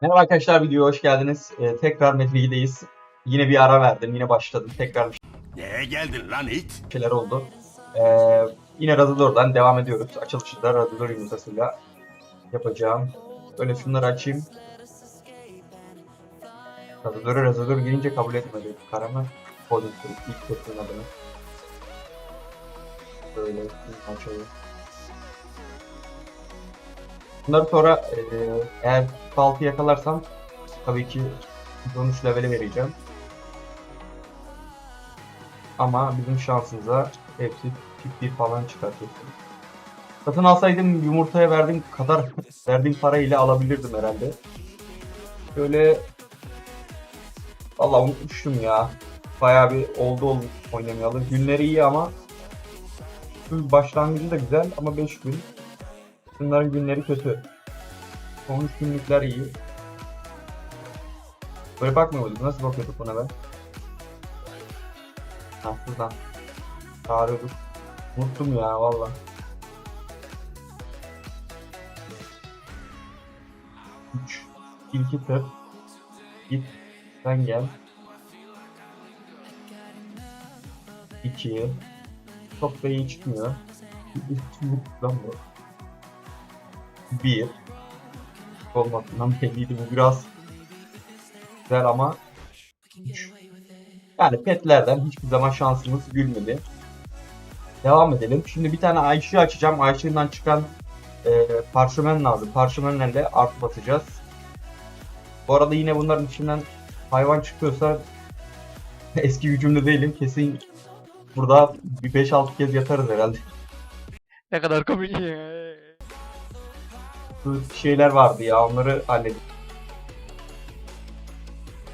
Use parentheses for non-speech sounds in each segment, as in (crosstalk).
Merhaba arkadaşlar videoya hoş geldiniz. Ee, tekrar Metin 2'deyiz. Yine bir ara verdim. Yine başladım. Tekrar bir Neye geldin lan it? şeyler oldu. Ee, yine Razador'dan devam ediyoruz. Açılışı da Razador yumurtasıyla yapacağım. Böyle şunları açayım. Razador'a Razador gelince kabul etmedi. Karama koydum ilk köprünün adını. Böyle açalım. Bunları sonra e, eğer 6 yakalarsam tabii ki 13 levele vereceğim. Ama bizim şansımıza hepsi tip 1 falan çıkartıyor. Satın alsaydım yumurtaya verdiğim kadar (laughs) verdiğim para ile alabilirdim herhalde. Şöyle Vallahi unutmuştum ya. Bayağı bir oldu oldu oynamayalı. Günleri iyi ama başlangıcı da güzel ama 5 gün. Bunların günleri kötü. Son 3 günlükler iyi. Böyle bakmıyor muyduk? Nasıl bakıyorduk buna ben? Ha şuradan. Çağırıyorduk. Unuttum ya valla. Üç. İlki tır. Git. Sen gel. İki. Çok da iyi çıkmıyor. Lan bu. Bir. Olmasından belliydi bu biraz güzel ama üç. Yani petlerden hiçbir zaman şansımız gülmedi. Devam edelim. Şimdi bir tane Ayşe açacağım. Ayşe'den çıkan e, parşömen lazım. Parşömenlerle art basacağız. Bu arada yine bunların içinden hayvan çıkıyorsa (laughs) eski gücümde değilim. Kesin burada bir 5-6 kez yatarız herhalde. Ne kadar komik ya. Bu şeyler vardı ya onları halledik.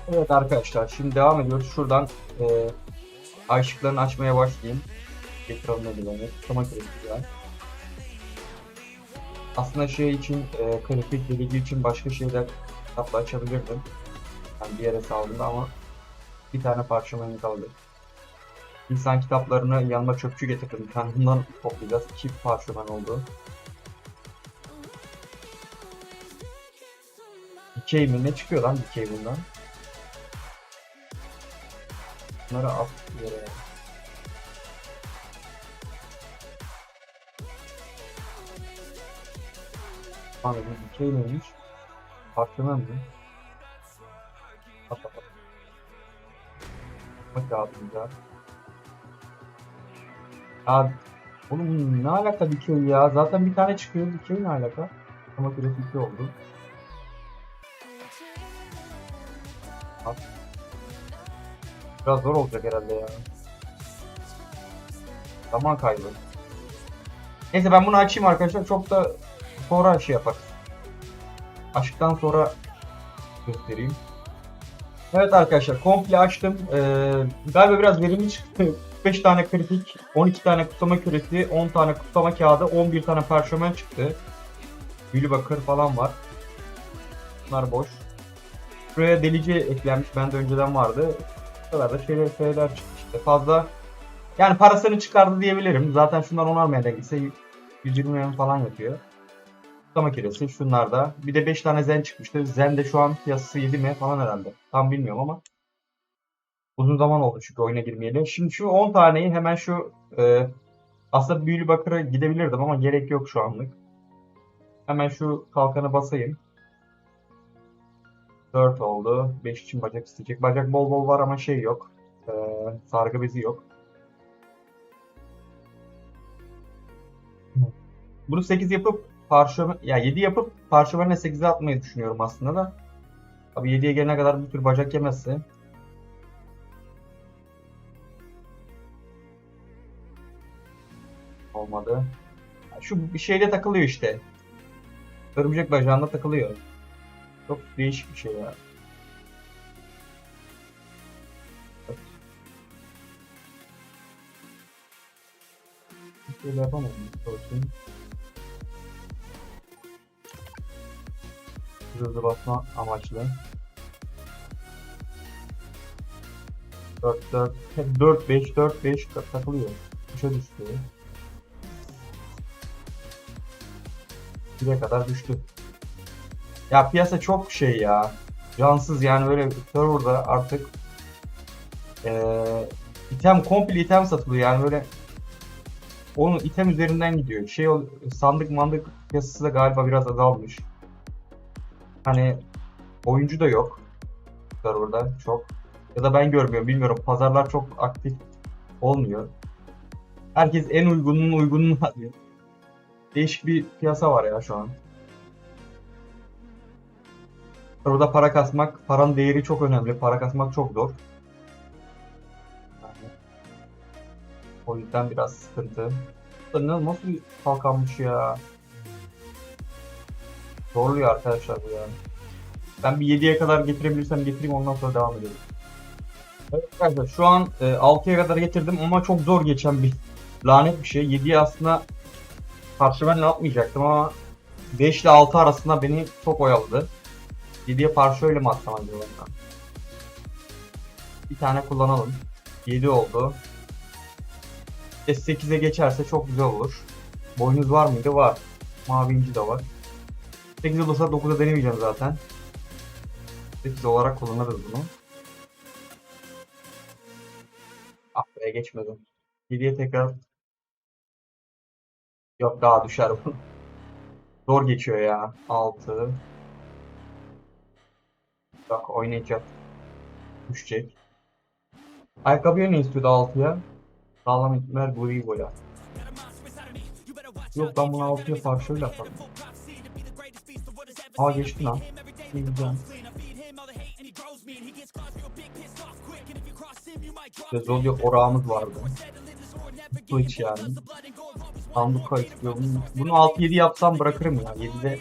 Evet arkadaşlar şimdi devam ediyoruz. Şuradan e, aşıklarını açmaya başlayayım. Getirelim eldivenleri. Tutama kritik ya. Aslında şey için e, kritik delici için başka şeyler kitapla açabilirdim. Yani bir yere saldığımda ama bir tane parşömenim kaldı. İnsan kitaplarını yanıma çöpçü getirdim. Kendimden toplayacağız. Çift parşömen oldu. Dikey mi? Ne çıkıyor lan dikey bundan? Bunları at yere. Abi bu dikey neymiş? Parçaman mı? At at at. Bak abi güzel. Abi Oğlum ne alaka dikey ya? Zaten bir tane çıkıyor dikey ne alaka? Ama grafik oldu. Biraz zor olacak herhalde ya. Zaman kaybı. Neyse ben bunu açayım arkadaşlar. Çok da sonra şey yaparız. Aşktan sonra göstereyim. Evet arkadaşlar komple açtım. Ee, galiba biraz verimli çıktı. (laughs) 5 tane kritik, 12 tane kutlama küresi, 10 tane kutlama kağıdı, 11 tane parşömen çıktı. Gülü bakır falan var. Bunlar boş. Buraya delici eklenmiş. Bende önceden vardı. Bu kadar da şeyler, şeyler çıktı işte. Fazla yani parasını çıkardı diyebilirim. Zaten şunlar 10 almaya denk gitse 120 milyon falan yapıyor. Kutlama kiresi şunlar da. Bir de 5 tane zen çıkmıştı. Zen de şu an piyasası 7 mi falan herhalde. Tam bilmiyorum ama. Uzun zaman oldu çünkü oyuna girmeyeli. Şimdi şu 10 taneyi hemen şu e, aslında büyülü bakıra gidebilirdim ama gerek yok şu anlık. Hemen şu kalkanı basayım. 4 oldu. 5 için bacak isteyecek. Bacak bol bol var ama şey yok. Ee, sargı bezi yok. Bunu 8 yapıp parşömen ya 7 yapıp parşömenle 8'e atmayı düşünüyorum aslında da. Abi 7'ye gelene kadar bir tür bacak yemezse. Olmadı. Şu bir şeyde takılıyor işte. Örümcek bacağında takılıyor. Çok değişik bir şey ya. Şöyle yapamadım. Bakayım. Hızlı basma amaçlı. 4 4 hep 4 5 4 5 takılıyor. Düşe düştü. 1'e kadar düştü. Ya piyasa çok şey ya. Cansız yani böyle serverda artık eee item komple item satılıyor yani böyle onun item üzerinden gidiyor. Şey sandık mandık piyasası da galiba biraz azalmış. Hani oyuncu da yok serverda çok. Ya da ben görmüyorum bilmiyorum. Pazarlar çok aktif olmuyor. Herkes en uygunun uygununu arıyor. Değişik bir piyasa var ya şu an. Burada para kasmak, paranın değeri çok önemli. Para kasmak çok zor. Yani, o yüzden biraz sıkıntı. Ne- Nasıl bir kalkanmış ya? Zorluyor arkadaşlar bu yani. Ben bir 7'ye kadar getirebilirsem getireyim ondan sonra devam edelim. Evet arkadaşlar şu an e, 6'ya kadar getirdim ama çok zor geçen bir lanet bir şey. 7'ye aslında parşömenle atmayacaktım ama 5 ile 6 arasında beni çok oyaladı. 7'ye parşöyle mi atsam acaba? Bir tane kullanalım. 7 oldu. S8'e geçerse çok güzel olur. Boynuz var mıydı? Var. Mavi inci de var. 8 olursa 9'a denemeyeceğim zaten. 8 olarak kullanırız bunu. Ah geçmedim. 7'ye tekrar Yok daha düşer bu. (laughs) Zor geçiyor ya. 6 Bak oynayacak. Düşecek. Ayakkabıya ne istiyordu 6'ya? Sağlam ihtimal Guivo'ya. Yok ben bunu 6'ya parçayla yaparım. Aa geçti lan. İşte Zodiac orağımız vardı. Switch yani. Sanduka istiyor. Bunu- Bunu 6-7 yapsam bırakırım ya. 7'de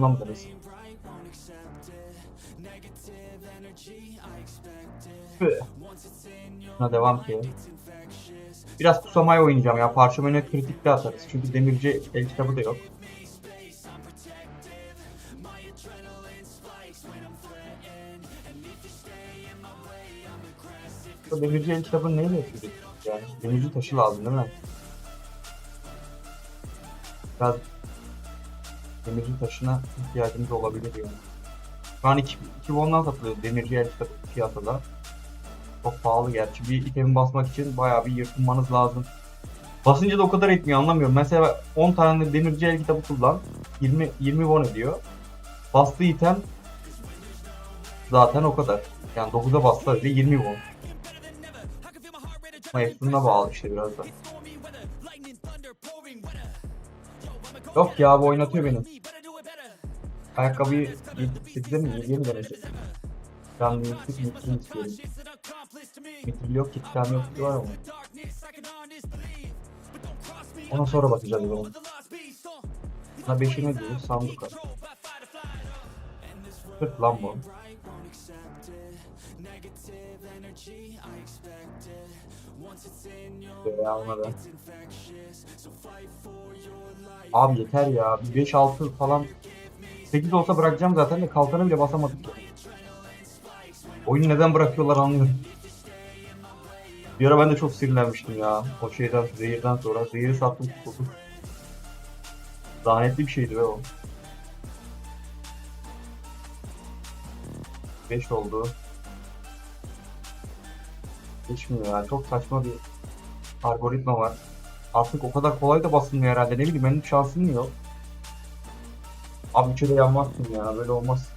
Buna mı deriz? Tüh. Buna devam ki. Biraz pusamaya oynayacağım ya. Parşömene kritik de atarız. Çünkü demirci el kitabı da yok. Demirci el kitabını neyle yapıyorduk? Yani demirci taşı lazım değil mi? Biraz demirci taşına ihtiyacımız olabilir yani. Şu an 2 won'dan satılıyor demirci el piyasada. Çok pahalı gerçi. Bir itemi basmak için bayağı bir yırtınmanız lazım. Basınca da o kadar etmiyor anlamıyorum. Mesela 10 tane demirci el kitabı kullan. 20 20 won ediyor. Bastığı item zaten o kadar. Yani 9'a bassa bile 20 won. Ama bağlı işte biraz da. Yok ya bu oynatıyor beni. Ayakkabıyı 8'e mi 7'ye mi deneyecek? Ben yüksek mitrini istiyorum. Mitril yok ki tane yok ki var ama. Ona sonra bakacağız o zaman. Ha 5'ine diyor sanduka. 40 lan bu. Ona da. Abi yeter ya. Bir 5-6 falan 8 olsa bırakacağım zaten de kalkanı bile basamadık ya. Oyunu neden bırakıyorlar anlıyorum. Bir ara ben de çok sinirlenmiştim ya. O şeyden, zehirden sonra. Zehiri sattım tutuldum. Lanetli bir şeydi be o. 5 oldu. Geçmiyor ya. Çok saçma bir algoritma var. Artık o kadar kolay da basılmıyor herhalde. Ne bileyim benim şansım yok? Abi üçe de yanmazsın ya. Böyle olmaz.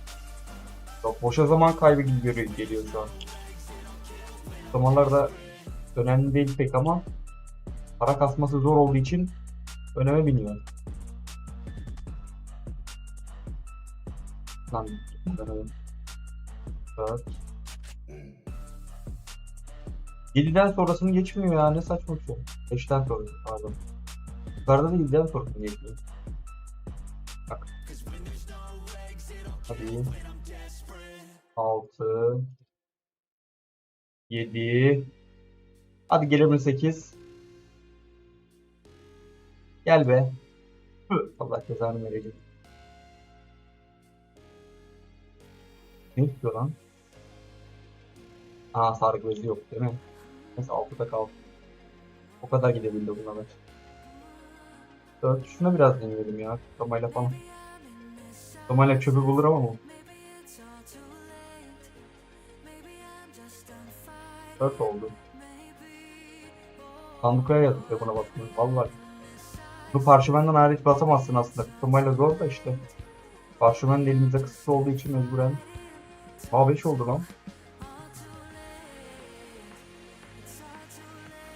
Çok boşa zaman kaybı gibi geliyor şu an. Zamanlarda önemli değil pek ama para kasması zor olduğu için öneme biniyor. Lan dönelim. 4 7'den sonrasını geçmiyor ya ne saçma bir şey. 5'ten sonra pardon. Yukarıda da 7'den sonrasını geçmiyor. Bak. Hadi. 6 7 Hadi gelelim 8 Gel be. Allah cezanı verecek. Ne istiyor lan? Aa sargı yok değil mi? Neyse 6'da kaldı. O kadar gidebildi buna ben. Dört şuna biraz deneyelim ya. Tomayla falan. Tomayla çöpü bulur ama bu. Dört oldu. Sandıkaya yazık ya buna bakmıyor. Vallahi. Bu parşömenden hariç basamazsın aslında. Tomayla zor da işte. Parşömen de elimizde kısıtlı olduğu için mecburen. Aa 5 oldu lan.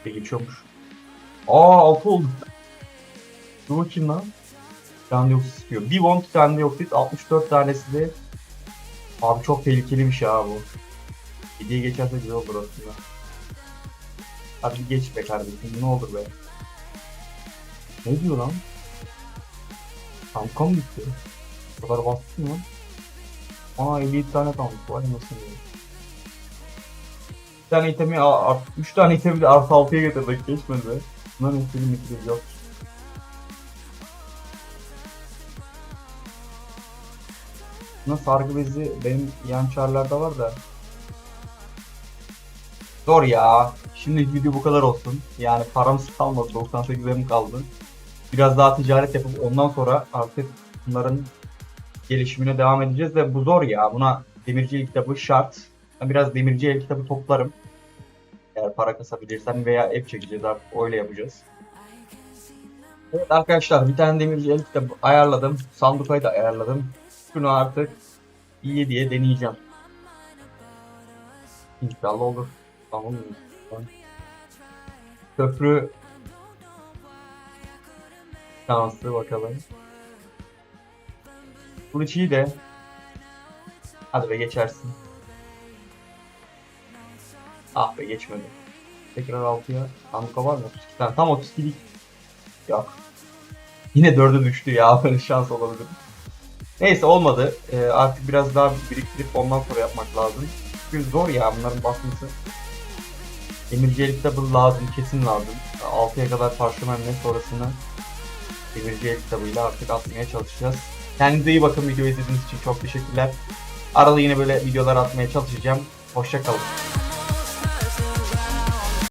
Bir geçiyormuş. Aa 6 oldu. Dur bakayım lan. Karbondioksit istiyor. Bir won karbondioksit 64 tanesi de Abi çok tehlikeli bir şey abi bu. 7'ye geçerse güzel olur aslında. Bir geç be kardeşim ne olur be. Ne diyor lan? Kanka mı gitti? Bu kadar bastı mı? Aa 57 tane kalmış. Vay nasıl diyor. Tane itemi, 3 tane itemi de artı 6'ya getirdik geçmedi. Bunların hepsini bitireceğiz yok. Buna sargı bezi benim yan çarlarda var da. Zor ya. Şimdi video bu kadar olsun. Yani paramız kalmadı. 98 liram kaldı. Biraz daha ticaret yapıp ondan sonra artık bunların gelişimine devam edeceğiz de bu zor ya. Buna demirci el kitabı şart. Ben biraz demirci el kitabı toplarım. Eğer para kasabilirsem veya ev çekeceğiz artık öyle yapacağız. Evet arkadaşlar bir tane demirci el kitabı ayarladım. Sandukayı da ayarladım. Şunu artık iyi diye deneyeceğim. İnşallah olur. Tamam mı? Köprü şansı bakalım. Furçi'yi de hadi be geçersin. Ah be geçmedi. Tekrar 6'ya. Anka var mı? 32 tane. Tam 32'lik. Yok. Yine 4'e düştü ya. (laughs) Böyle şans olabilir. Neyse olmadı. Ee, artık biraz daha biriktirip ondan sonra yapmak lazım. Çünkü zor ya bunların basması. El kitabı lazım, kesin lazım. 6'ya kadar parşömenle sonrasında Demirci el kitabıyla artık atmaya çalışacağız. Kendinize iyi bakın videoyu izlediğiniz için çok teşekkürler. Arada yine böyle videolar atmaya çalışacağım. Hoşçakalın.